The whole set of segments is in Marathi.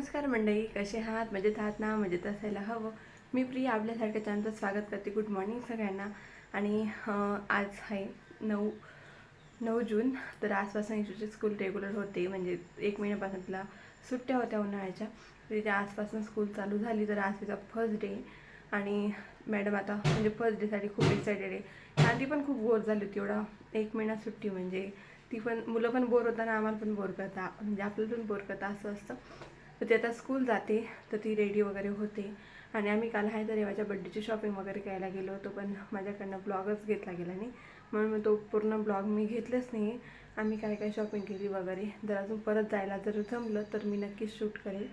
नमस्कार मंडळी कसे आहात? मजेत आहात ना? मजेत असायला हवं. मी प्रिया आपल्यासारख्या चॅनलचं स्वागत करते. गुड मॉर्निंग सगळ्यांना. आणि आज आहे नऊ नऊ जून. तर आजपासून इशूची स्कूल रेग्युलर होते. म्हणजे एक महिन्यापासून तिला सुट्ट्या होत्या उन्हाळ्याच्या. तिथे तिच्या आजपासून स्कूल चालू झाली. तर आज तिचा फर्स्ट डे आणि मॅडम आता म्हणजे फर्स्ट डेसाठी खूप एक्सायटेड आहे. आधी पण खूप बोर झाली होती. एवढा एक महिना सुट्टी म्हणजे ती पण मुलं पण बोर होताना आम्हाला पण बोर करता म्हणजे आपल्याला पण बोर करता असं असतं. तर ती आता स्कूल जाते तर ती रेडी वगैरे होते. आणि आम्ही काल आहे तर रेवाच्या बड्डेची शॉपिंग वगैरे करायला गेलो होतो पण माझ्याकडनं ब्लॉगच घेतला गेला नाही. म्हणून मग तो पूर्ण ब्लॉग मी घेतलंच नाही. आम्ही काय काय शॉपिंग केली वगैरे. जर अजून परत जायला जर जमलं तर मी नक्कीच शूट करेल.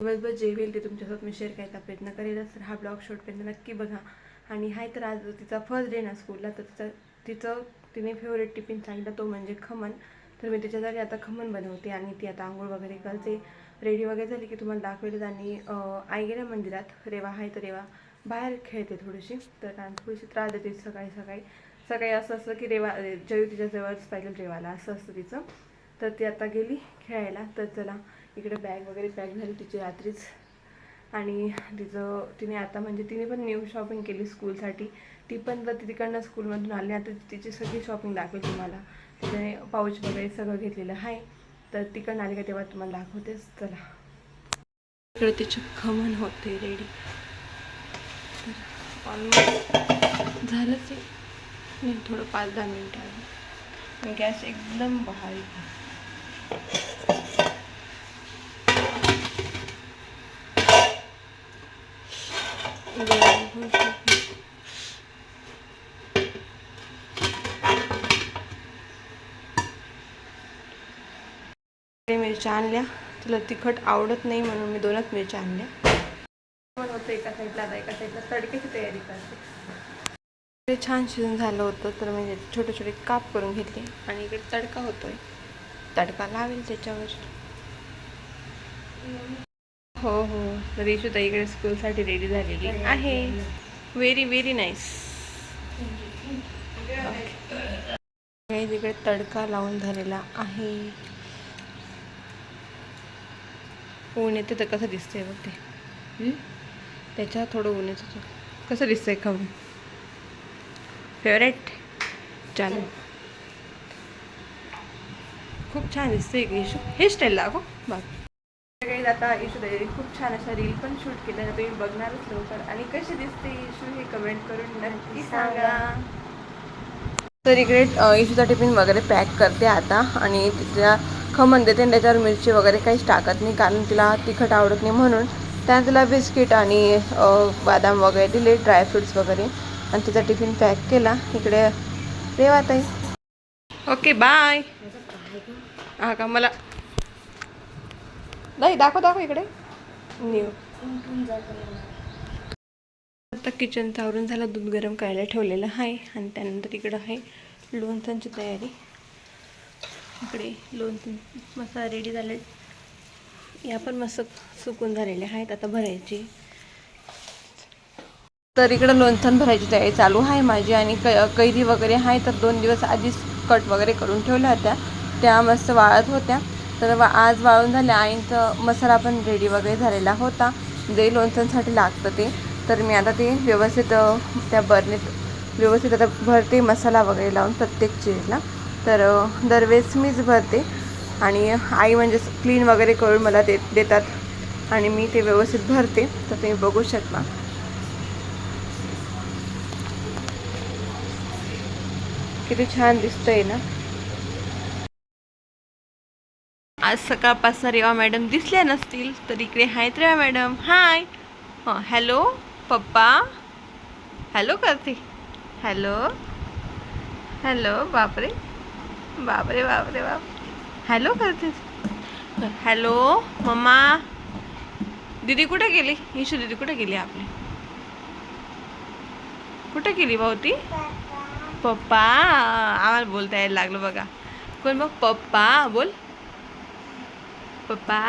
दिवसभर जे होईल ते तुमच्यासोबत मी शेअर करायचा प्रयत्न करेलच. तर हा ब्लॉग शूटपर्यंत नक्की बघा. आणि हाय तर आज तिचा फर्स्ट डे ना स्कूलला तर तिचा तिचं तिने फेवरेट टिफिन सांगितलं तो म्हणजे खमण. तर मी तिच्यासाठी आता खमण बनवते आणि ती आता आंघोळ वगैरे करते. रेडी वगैरे झाली की तुम्हाला दाखवेलच आणि आई गेल्या मंदिरात रेवा आहे तर रेवा बाहेर खेळते थोडीशी. तर कारण थोडीशी त्रास देते सकाळी सकाळी. सकाळी असं असतं की रेवा जयू तिच्या जवळच पाहिजे रेवाला असं असतं तिचं. तर ती आता गेली खेळायला. तर चला इकडे बॅग वगैरे पॅक झाली तिची रात्रीच. आणि तिचं तिने आता म्हणजे तिने पण न्यू शॉपिंग केली स्कूलसाठी ती पण जर तिकडनं स्कूलमधून आली आता तिची सगळी शॉपिंग दाखवेल तुम्हाला. तिने पाऊच वगैरे सगळं घेतलेलं आहे. तर तिकडनं आली का तेव्हा तुम्हाला दाखवतेच चला. इकडे तिचे खमण होते रेडी. तर ऑलमोस्ट झालंच आहे नाही, थोडं पाच दहा मिनटं आहे गॅस एकदम बारीक आहे. गरम होऊ शकते. मिरच्या आणल्या. तुला तिखट आवडत नाही म्हणून मी दोनच मिरच्या आणल्या. होतं एका साईडला आता एका साईडला तडक्याची तयारी करते. ते छान शिजून झालं होतं तर म्हणजे छोटे छोटे काप करून घेतले आणि इकडे तडका होतोय. तडका लावेल त्याच्यावर. हो हो. यशोदा इकडे स्कूलसाठी रेडी झालेली आहे. व्हेरी व्हेरी नाईस इकडे तडका लावून झालेला आहे. ऊन येते तर कसं दिसतंय बघ ते. हम्म? त्याच्यात थोडं ऊन येतं. कसं दिसतंय खाऊन? फेवरेट चालेल. खूप छान दिसतंय की इशू हे स्टाईल लागो बाकी सगळे आता इशू तयारी. खूप छान अशा रील पण शूट केल्या. तर तुम्ही बघणारच लवकर. आणि कशी दिसते इशू हे कमेंट करून नक्की सांगा. तर इकडे इशूचा टिफिन वगैरे पॅक करते आता. आणि तिला खमण देते आणि त्याच्यावर मिरची वगैरे काहीच टाकत नाही कारण तिला तिखट आवडत नाही म्हणून. त्यानं तिला बिस्किट आणि बदाम वगैरे दिले ड्रायफ्रुट्स वगैरे. आणि तिचा टिफिन पॅक केला. इकडे रेवात आहे ओके बाय. हा का मला नाही दाखव दाखव इकडे. न्यू. आता किचनचं आवरून झालं दूध गरम करायला ठेवलेलं आहे. आणि त्यानंतर इकडं आहे लोणचांची तयारी. इकडे लोणचं मसाला रेडी झाले. या पण मस्त सुकून झालेले आहेत. आता भरायची. तर इकडं लोणचं भरायची तयारी चालू आहे माझी आणि क कैरी वगैरे आहे. तर दोन दिवस आधीच कट वगैरे करून ठेवल्या होत्या. त्या मस्त वाळत होत्या. तर वा आज वाळून झाल्या आईंचं मसाला पण रेडी वगैरे झालेला होता. जे लोणचांसाठी लागतं ते. तर मी आता ते व्यवस्थित त्या बरणीत व्यवस्थित आता भरते मसाला वगैरे लावून प्रत्येक चीजला तर दरवेळेस मीच भरते आणि आई म्हणजे क्लीन वगैरे करून मला दे देतात आणि मी ते व्यवस्थित भरते. तर तुम्ही बघू शकता. किती छान दिसतंय ना? आज सकाळपासून रेवा मॅडम दिसल्या नसतील तर इकडे आहेत Reva madam. Hi hello oh, पप्पा. हॅलो करते. हॅलो हॅलो बापरे. बापरे बापरे बाप. हॅलो करते हॅलो मम्मा. दीदी कुठे गेली? इशू दीदी कुठे गेली आपली? कुठे गेली भाऊ ती पप्पा. आम्हाला बोलता यायला लागलं बघा. कोण मग पप्पा बोल. पप्पा.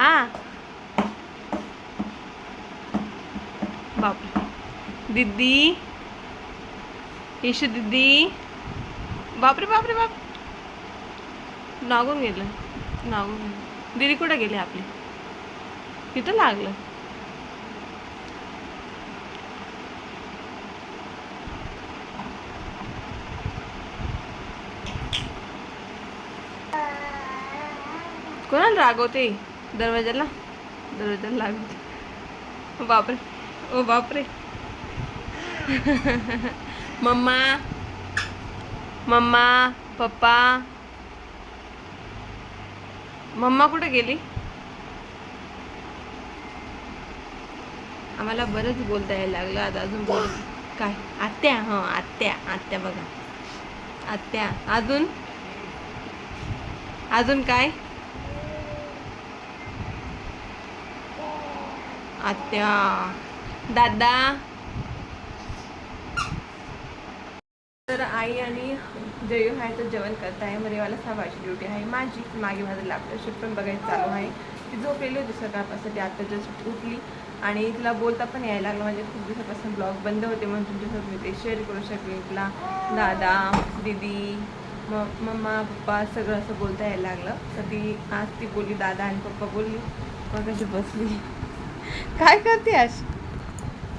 बापरे. दीदी. इशू दीदी. बापरे बापरे बाप. नागून गेलं. नागून गेलं. दीदी कुठं गेली आपली? तिथं लागलं. कोणाला रागवते? दरवाजाला? दरवाजाला लागवते. बापरे. ओ बापरे. मम्मा. मम्मा. पप्पा. मम्मा कुठे गेली? आम्हाला बरंच बोलता यायला लागलं. आता अजून बोल काय? आत्या हां आत्या आत्या बघा. आत्या अजून? अजून काय? आत्या. दादा? तर आई आणि जयू आहे तर जेवण करत आहे मरेवाला सहावाची ड्युटी आहे. माझी मागे माझं लॅपटॉप पण बघायचं चालू आहे. ती झोपलेली होती सकाळपासून. ती आता जस्ट उठली. आणि तिला बोलता पण यायला लागलं. म्हणजे खूप दिवसापासून ब्लॉग बंद होते म्हणून तुमच्यासोबत मी ते शेअर करू शकले तिला दादा दीदी म मम्मा पप्पा सगळं असं बोलता यायला लागलं. तर ती आज ती बोलली दादा आणि पप्पा बोलली. मग कशी बसली. काय करते आज?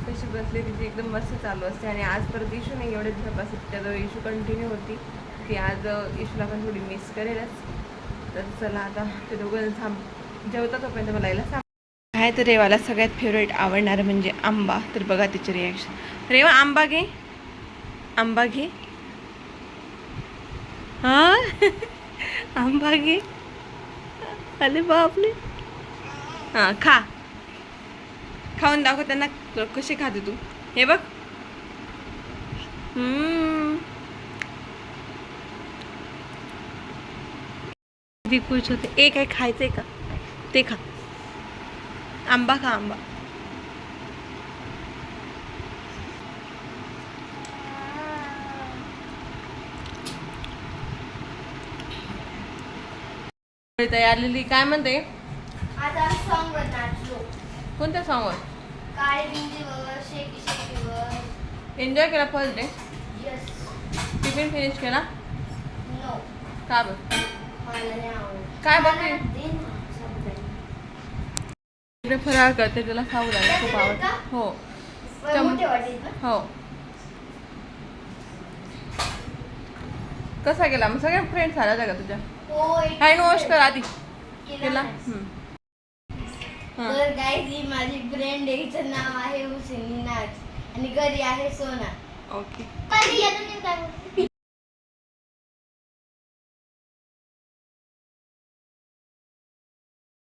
कशी बसली तिची एकदम मस्त चालू असते. आणि आज परत इशू नाही एवढ्या दिवसापासून त्याजवळ इशू कंटिन्यू होती. ती आज इशूला पण थोडी मिस करेलच. तर चला आता ते दोघं थांब जेवता तोपर्यंत मला यायला सांग. काय तर रेवाला सगळ्यात फेवरेट आवडणारं म्हणजे आंबा. तर बघा तिचे रिॲक्शन रेवा आंबा घे. आंबा घे. हां? आंबा घे. अरे बापले हां खा. खाऊन दाखव त्यांना क- कशी खाते तू. हे बघ. खुश होते. ए काय खायचंय का? ते खा. आंबा खा आंबा. तयार लिहिली काय म्हणते? कोणत्या सॉंगवर काळे शेकी एन्जॉय केला first day yes tiffin finish केला? नो का बघ मला नाही आवडत. काय बघते? फराळ करते त्याला खाऊ लागला खूप आवडतं. हो. बरं, हो. कसा गेला मग सगळ्या फ्रेंड्स होत्या का तुझ्या? हँड वॉश कर आधी. केला. तर गाईज ही माझी फ्रेंड आहे. हिचं नाव आहे हुसेनी नाज आणि घरी आहे सोना. ओके काय